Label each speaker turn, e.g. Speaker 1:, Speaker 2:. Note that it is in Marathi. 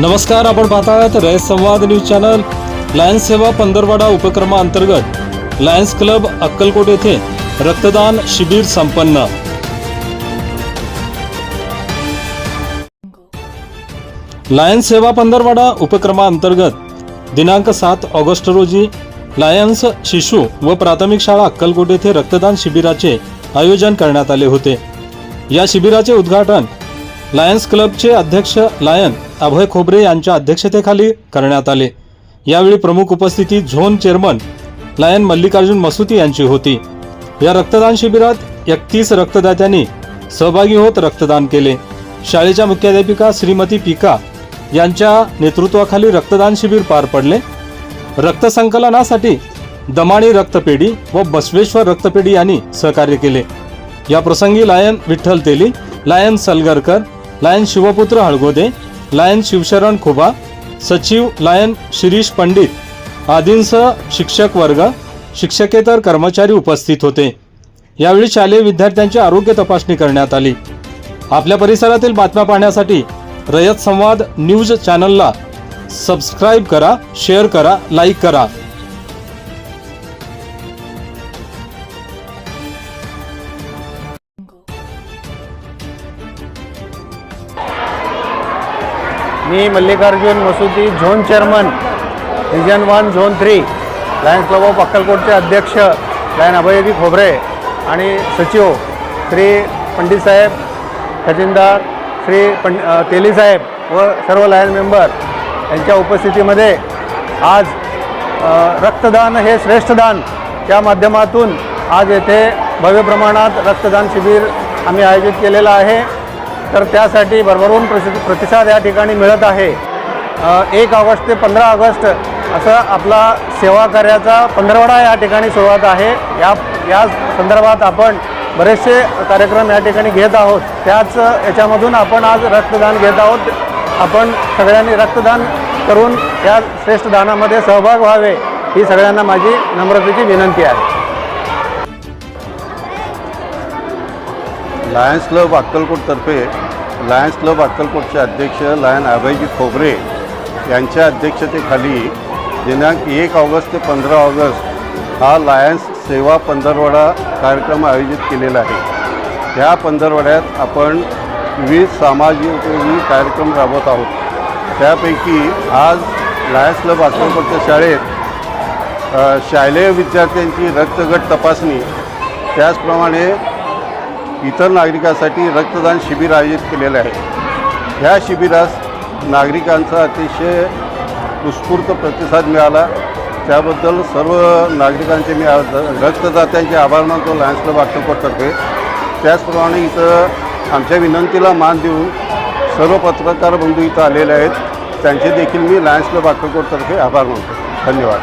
Speaker 1: नमस्कार आपण पाहतायत रयत संवाद न्यूज चॅनल. लायन्स सेवा पंधरवाडा उपक्रमाअंतर्गत लायन्स क्लब अक्कलकोट येथे रक्तदान शिबिर संपन्न. लायन्स सेवा पंधरवाडा उपक्रमाअंतर्गत दिनांक सात ऑगस्ट रोजी लायन्स शिशु व प्राथमिक शाळा अक्कलकोट येथे रक्तदान शिबिराचे आयोजन करण्यात आले होते. या शिबिराचे उद्घाटन लायन्स क्लबचे अध्यक्ष लायन अभय खोबरे यांच्या अध्यक्षतेखाली करण्यात आले. यावेळी प्रमुख उपस्थिती zone chairman Lion Mallikarjun Masuti यांची होती. या रक्तदान शिबिरात एकतीस रक्तदात्यांनी सहभागी होत रक्तदान केले. शाळेच्या मुख्याध्यापिका श्रीमती पिका यांच्या नेतृत्वाखाली रक्तदान शिबिर पार पडले. रक्तसंकलनासाठी दमाणी रक्तपेढी व बसवेश्वर रक्तपेढी यांनी सहकार्य केले. या प्रसंगी Lion Vitthal Teli Lion Salgarkar Lion Shivaputra Halgode Lion Shivsharan Khuba सचिव लायन शिरीष पंडित आदींसह शिक्षक वर्ग शिक्षकेतर कर्मचारी उपस्थित होते. यावेळी शालेय विद्यार्थ्यांची आरोग्य तपासणी करण्यात आली. आपल्या परिसरातील बातम्या पाहण्यासाठी रयत संवाद न्यूज चॅनलला सबस्क्राईब करा शेअर करा लाईक करा.
Speaker 2: मी Mallikarjun Masudi zone chairman region one zone three Lions Club of अक्कलकोटचे अध्यक्ष लायन अभयजी खोबरे आणि सचिव श्री पंडित साहेब खजिनदार श्री पं तेलीसाहेब व सर्व लायन मेंबर यांच्या उपस्थितीमध्ये आज रक्तदान हे श्रेष्ठ दान या माध्यमातून आज येथे भव्य प्रमाणात रक्तदान शिबिर आम्ही आयोजित केलेलं आहे. तर त्यासाठी भरभरून प्रसि प्रतिसाद या ठिकाणी मिळत आहे. एक ऑगस्ट ते पंधरा ऑगस्ट असं आपला सेवा कार्याचा पंधरवडा या ठिकाणी सुरुवात आहे. या या संदर्भात आपण बरेचसे कार्यक्रम या ठिकाणी घेत आहोत. त्याच याच्यामधून आपण आज रक्तदान घेत आहोत. आपण सगळ्यांनी रक्तदान करून या श्रेष्ठ दानामध्ये सहभाग व्हावे ही सगळ्यांना माझी नम्रतेची विनंती आहे.
Speaker 3: लायन्स क्लब अक्कलकोटतर्फे लायन्स क्लब अक्कलकोटचे अध्यक्ष लायन अभयजी खोबरे यांच्या अध्यक्षतेखाली दिनांक एक ऑगस्ट ते पंधरा ऑगस्ट हा लायन्स सेवा पंधरवडा कार्यक्रम आयोजित केलेला आहे. त्या पंधरवड्यात आपण विविध सामाजिक कार्यक्रम राबवत आहोत. त्यापैकी आज लायन्स क्लब अक्कलकोटच्या शाळेत शालेय विद्यार्थ्यांची रक्तगट तपासणी त्याचप्रमाणे इतर नागरिकांसाठी रक्तदान शिबिर आयोजित केलेलं आहे. ह्या शिबिरास नागरिकांचा अतिशय उत्स्फूर्त प्रतिसाद मिळाला. त्याबद्दल सर्व नागरिकांचे मी रक्तदात्यांचे आभार मानतो लायन्स क्लब आक्षेपट करते त्याचप्रमाणे इथं आमच्या विनंतीला मान देऊन सर्व पत्रकार बंधू इथं आलेले आहेत. त्यांचे देखील मी लायन्स क्लब अक्कलकोटतर्फे आभार मानतो. धन्यवाद.